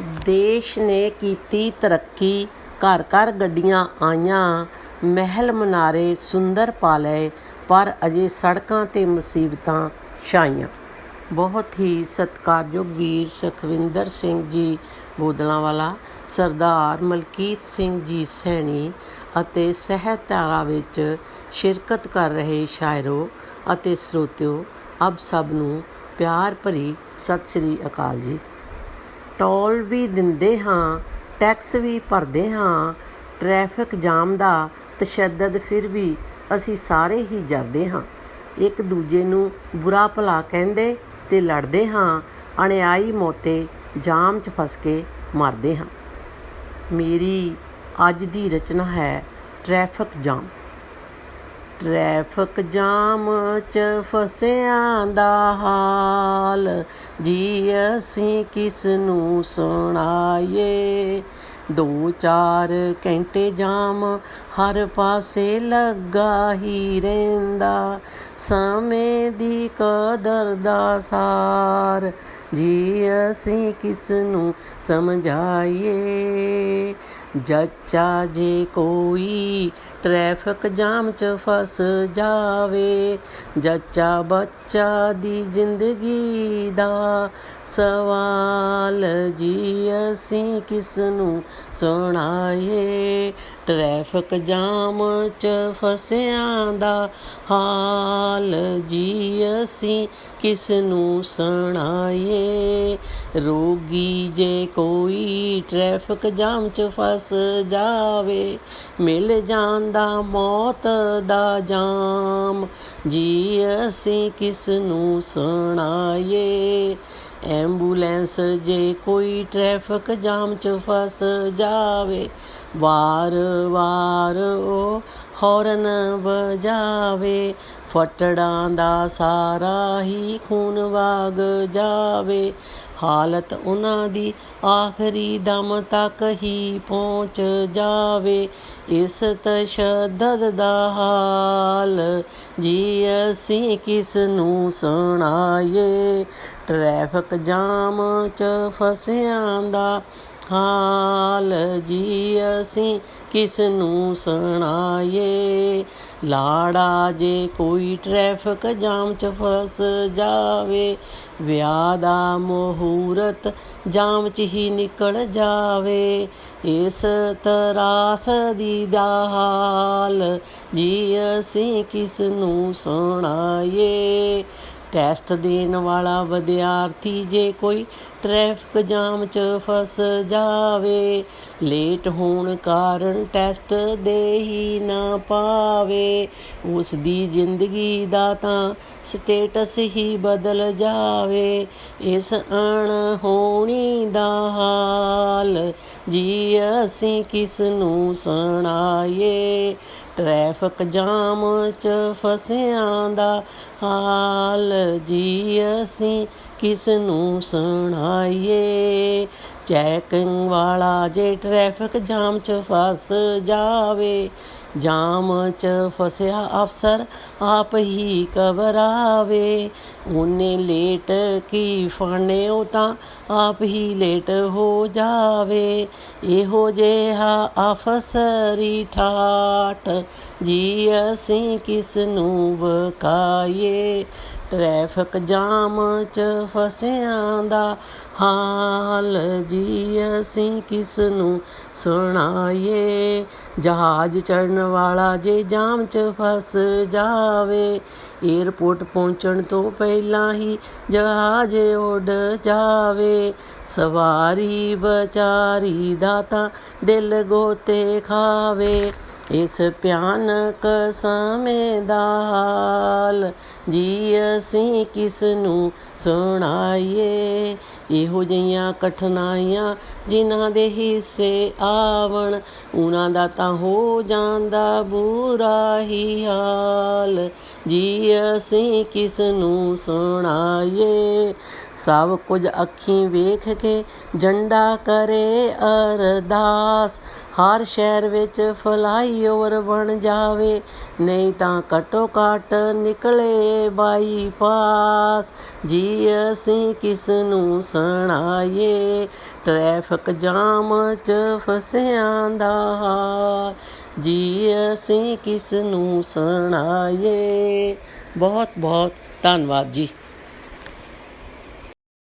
ਦੇਸ਼ ਨੇ ਕੀਤੀ ਤਰੱਕੀ। ਘਰ ਘਰ ਗੱਡੀਆਂ ਆਈਆਂ। ਮਹਿਲ ਮਨਾਰੇ ਸੁੰਦਰ ਪਾ ਲਏ ਪਰ ਅਜੇ ਸੜਕਾਂ ਤੇ ਮੁਸੀਬਤਾਂ ਛਾਈਆਂ। ਬਹੁਤ ਹੀ ਸਤਿਕਾਰਯੋਗ ਵੀਰ ਸੁਖਵਿੰਦਰ ਸਿੰਘ ਜੀ ਬੋਦਲਾਂਵਾਲਾ, ਸਰਦਾਰ ਮਲਕੀਤ ਸਿੰਘ ਜੀ ਸੈਣੀ ਅਤੇ ਸਹਿਤਾਰਾ ਵਿੱਚ ਸ਼ਿਰਕਤ ਕਰ ਰਹੇ ਸ਼ਾਇਰੋ ਅਤੇ ਸਰੋਤਿਓ, ਆਪ ਸਭ ਨੂੰ ਪਿਆਰ ਭਰੀ ਸਤਿ ਸ੍ਰੀ ਅਕਾਲ ਜੀ। ਟੋਲ ਵੀ ਦਿੰਦੇ ਹਾਂ, ਟੈਕਸ ਵੀ ਭਰਦੇ ਹਾਂ, ਟ੍ਰੈਫਿਕ ਜਾਮ ਦਾ ਤਸ਼ੱਦਦ ਫਿਰ ਵੀ ਅਸੀਂ ਸਾਰੇ ਹੀ ਜਰਦੇ ਹਾਂ। ਇੱਕ ਦੂਜੇ ਨੂੰ ਬੁਰਾ ਭਲਾ ਕਹਿੰਦੇ ਤੇ ਲੜਦੇ ਹਾਂ, ਅਣਿਆਈ ਮੋਤੇ ਜਾਮ 'ਚ ਫਸ ਕੇ ਮਰਦੇ ਹਾਂ। ਮੇਰੀ ਅੱਜ ਦੀ ਰਚਨਾ ਹੈ ਟ੍ਰੈਫਿਕ ਜਾਮ। ਟ੍ਰੈਫਿਕ ਜਾਮ ਚ ਫਸਿਆਂ ਦਾ ਹਾਲ, ਜੀ ਅਸੀਂ ਕਿਸ ਨੂੰ ਸੁਣਾਈਏ? ਦੋ ਚਾਰ ਘੰਟੇ ਜਾਮ ਹਰ ਪਾਸੇ ਲੱਗਾ ਹੀ ਰਹਿੰਦਾ, ਸਮੇਂ ਦੀ ਕਦਰ ਦਾ ਸਾਰ, ਜੀ ਅਸੀਂ ਕਿਸ ਨੂੰ ਸਮਝਾਈਏ? ਜੱਚਾ ਜੇ ਕੋਈ ਟ੍ਰੈਫਿਕ ਜਾਮ 'ਚ ਫਸ ਜਾਵੇ। ਜੱਚਾ ਬੱਚਾ ਦੀ ਜ਼ਿੰਦਗੀ ਦਾ ਸਵਾਲ ਜੀ, ਅਸੀਂ ਕਿਸ ਨੂੰ ਸੁਣਾਈਏ? ਟ੍ਰੈਫਿਕ ਜਾਮ 'ਚ ਫਸਿਆਂ ਦਾ ਹਾਲ ਜੀ, ਅਸੀਂ ਕਿਸ ਨੂੰ ਸੁਣਾਈਏ? ਰੋਗੀ ਜੇ ਕੋਈ ਟ੍ਰੈਫਿਕ ਜਾਮ 'ਚ ਫਸ ਜਾਵੇ, ਮਿਲ ਜਾਣ ਜਾਂਦਾ ਮੌਤ ਦਾ ਜਾਮ ਜੀ ਅਸੀਂ ਕਿਸ ਨੂੰ ਸੁਣਾਈਏ? ਐਂਬੂਲੈਂਸ ਜੇ ਕੋਈ ਟ੍ਰੈਫਿਕ ਜਾਮ 'ਚ ਫਸ ਜਾਵੇ, ਵਾਰ ਵਾਰ ਉਹ ਹੌਰਨ ਵਜਾਵੇ। ਫਟੜਾਂ ਦਾ ਸਾਰਾ ਹੀ ਖੂਨ ਵਗ ਜਾਵੇ। ਹਾਲਤ ਉਹਨਾਂ ਦੀ ਆਖਰੀ ਦਮ ਤੱਕ ਹੀ ਪਹੁੰਚ ਜਾਵੇ। ਇਸ ਤਸ਼ੱਦਦ ਦਾ ਹਾਲ ਜੀ ਅਸੀਂ ਕਿਸ ਨੂੰ ਸੁਣਾਈਏ? ਟ੍ਰੈਫਿਕ ਜਾਮ 'ਚ ਫਸਿਆਂ ਦਾ ਹਾਲ ਜੀ ਅਸੀਂ ਕਿਸ ਨੂੰ ਸੁਣਾਈਏ? ਲਾੜਾ ਜੇ ਕੋਈ ਟ੍ਰੈਫਿਕ ਜਾਮ 'ਚ ਫਸ ਜਾਵੇ, ਵਿਆਹ ਦਾ ਮਹੂਰਤ ਜਾਮ 'ਚ ਹੀ ਨਿਕਲ ਜਾਵੇ। ਇਸ ਤਰਾਸ ਦੀ ਦਾ ਹਾਲ ਜੀ ਅਸੀਂ ਕਿਸ ਨੂੰ ਸੁਣਾਈਏ? ਟੈਸਟ ਦੇਣ ਵਾਲਾ ਵਿਦਿਆਰਥੀ ਜੇ ਕੋਈ ਟ੍ਰੈਫਿਕ ਜਾਮ 'ਚ ਫਸ ਜਾਵੇ, ਲੇਟ ਹੋਣ ਕਾਰਨ ਟੈਸਟ ਦੇ ਹੀ ਨਾ ਪਾਵੇ ਉਸ ਦੀ ਜ਼ਿੰਦਗੀ ਦਾ ਤਾਂ ਸਟੇਟਸ ਹੀ ਬਦਲ ਜਾਵੇ, ਇਸ ਅਣ ਹੋਣੀ ਦਾ ਹਾਲ ਜੀ ਅਸੀਂ ਕਿਸ ਨੂੰ ਸੁਣਾਈਏ? ਟ੍ਰੈਫਿਕ ਜਾਮ 'ਚ ਫਸਿਆਂ ਦਾ ਹਾਲ ਜੀ ਅਸੀਂ ਕਿਸ ਨੂੰ ਸੁਣਾਈਏ? ਚੈਕਿੰਗ ਵਾਲਾ ਜੇ ਟ੍ਰੈਫਿਕ ਜਾਮ 'ਚ ਫਸ ਜਾਵੇ ਜਾਮ 'ਚ ਫਸਿਆ ਅਫਸਰ ਆਪ ਹੀ ਘਬਰਾਵੇ। ਉਹਨੇ ਲੇਟ ਕੀ ਫਾਣੇ ਤਾਂ ਆਪ ਹੀ ਲੇਟ ਹੋ ਜਾਵੇ। ਇਹੋ ਜਿਹਾ ਅਫਸਰੀ ਠਾਠ ਜੀ, ਅਸੀਂ ਕਿਸ ਨੂੰ ਵਕਾਈਏ? ਟ੍ਰੈਫਿਕ ਜਾਮ 'ਚ ਫਸਿਆਂ ਦਾ ਹਾਲ ਜੀ ਅਸੀਂ ਕਿਸ ਨੂੰ ਸੁਣਾਈਏ? ਜਹਾਜ਼ ਚੜਨ ਵਾਲਾ ਜੇ ਜਾਮ 'ਚ ਫਸ ਜਾਵੇ ਏਅਰਪੋਰਟ ਪਹੁੰਚਣ ਤੋਂ ਪਹਿਲਾਂ ਹੀ ਜਹਾਜ਼ ਉੱਡ ਜਾਵੇ। ਸਵਾਰੀ, ਵਿਚਾਰੀ ਦਾ ਤਾਂ ਦਿਲ ਗੋਤੇ ਖਾਵੇ। ਇਸ ਭਿਆਨਕ ਸਮੇਂ ਦਾ ਹਾਲ ਜੀ ਅਸੀਂ ਕਿਸ ਨੂੰ ਸੁਣਾਈਏ? ਇਹੋ ਜਿਹੀਆਂ ਕਠਿਨਾਈਆਂ ਜਿਨ੍ਹਾਂ ਦੇ ਹਿੱਸੇ ਆਵਣ ਉਹਨਾਂ ਦਾ ਤਾਂ ਹੋ ਜਾਂਦਾ ਬੁਰਾ ਹੀ ਹਾਲ। ਜੀ ਅਸੀਂ ਕਿਸ ਨੂੰ ਸੁਣਾਈਏ? ਸਭ ਕੁਝ ਅੱਖੀਂ ਵੇਖ ਕੇ ਜੰਡਾ ਕਰੇ ਅਰਦਾਸ। ਹਰ ਸ਼ਹਿਰ ਵਿੱਚ ਫਲਾਈਓਵਰ ਬਣ ਜਾਵੇ, ਨਹੀਂ ਤਾਂ ਘਟੋ ਘਟ ਨਿਕਲੇ ਗਏ ਬਾਈਪਾਸ। ਜੀ ਅਸੀਂ ਕਿਸ ਨੂੰ ਸੁਣਾਈਏ? ਟ੍ਰੈਫਿਕ ਜਾਮ 'ਚ ਫਸਿਆਂ ਦਾ ਹਾਲ। ਜੀ ਅਸੀਂ ਕਿਸ ਨੂੰ ਸੁਣਾਈਏ? ਬਹੁਤ ਬਹੁਤ ਧੰਨਵਾਦ ਜੀ।